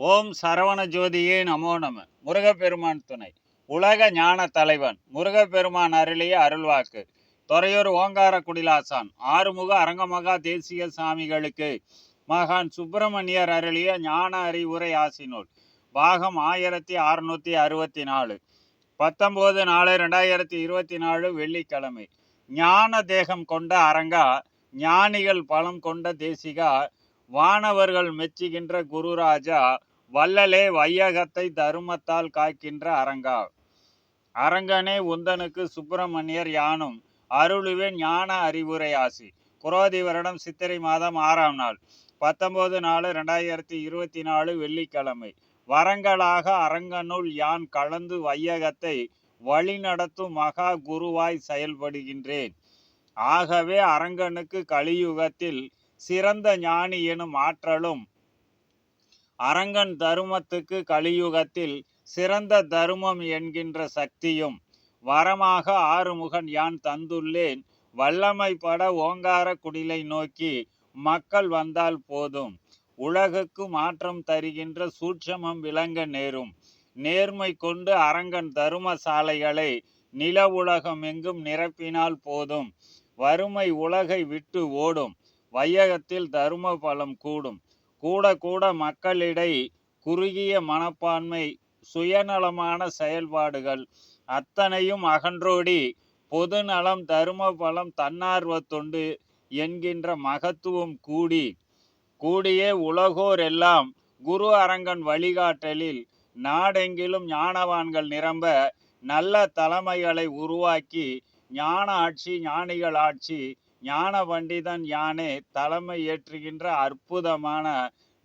ஓம் சரவண ஜோதியே நமோ நம. முருகப்பெருமான் துணை. உலக ஞான தலைவன் முருகப்பெருமான் அருளிய அருள்வாக்கு. துறையூர் ஓங்கார குடிலாசான் ஆறுமுக அரங்கமகா தேசிய சாமிகளுக்கு மகான் சுப்பிரமணியர் அருளிய ஞான அறிவுரை ஆசினூல். பாகம் ஆயிரத்தி அறுநூத்தி அறுபத்தி நாலு பத்தொம்போது நாலு ரெண்டாயிரத்தி இருபத்தி நாலு வெள்ளிக்கிழமை. ஞான தேகம் கொண்ட அரங்கா ஞானிகள் பலம் கொண்ட தேசிகா வானவர்கள் மெச்சுகின்ற குருராஜா வள்ளலே வையகத்தை தருமத்தால் காக்கின்ற அரங்கா அரங்கனே உந்தனுக்கு சுப்பிரமணியர் யானும் அருளுவேன் ஞான அறிவுரை ஆசி. குரோதி வருடம் சித்திரை மாதம் ஆறாம் நாள். பத்தொன்பது நாலு ரெண்டாயிரத்தி இருபத்தி நாலு வெள்ளிக்கிழமை. வரங்களாக அரங்கனுள் யான் கலந்து வையகத்தை வழிநடத்தும் மகா குருவாய் செயல்படுகின்றேன். ஆகவே அரங்கனுக்கு கலியுகத்தில் சிறந்த ஞானி எனும் ஆற்றலும் அரங்கன் தருமத்துக்கு கலியுகத்தில் சிறந்த தருமம் என்கின்ற சக்தியும் வரமாக ஆறுமுகன் யான் தந்துள்ளேன் வல்லமை பட ஓங்கார குடிலை நோக்கி மக்கள் வந்தால் போதும். உலகுக்கு மாற்றம் தருகின்ற சூட்சமம் விளங்க நேரும். நேர்மை கொண்டு அரங்கன் தரும சாலைகளை நில உலகம் எங்கும் நிரப்பினால் போதும். வறுமை உலகை விட்டு ஓடும். வையகத்தில் தரும பலம் கூடும். கூட கூட மக்களிடை குறுகிய மனப்பான்மை சுயநலமான செயல்பாடுகள் அத்தனையும் அகன்றோடி பொது நலம் தரும பலம் தன்னார்வ தொண்டு என்கின்ற மகத்துவம் கூடி கூடியே உலகோர் எல்லாம் குரு அரங்கன் வழிகாட்டலில் நாடெங்கிலும் ஞானவான்கள் நிரம்ப நல்ல தலைமைகளை உருவாக்கி ஞான ஆட்சி ஞானிகள் ஆட்சி ஞான பண்டிதன் யானே தலைமை ஏற்றுகின்ற அற்புதமான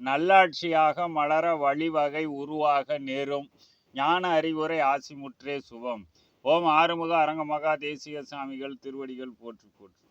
நல்லாட்சியாக மலர வழிவகை உருவாக நேரும். ஞான அறிவுரை ஆசிமுற்றே சுபம். ஓம் ஆறுமுக அரங்க மகா தேசிய சாமிகள் திருவடிகள் போற்றி போற்று.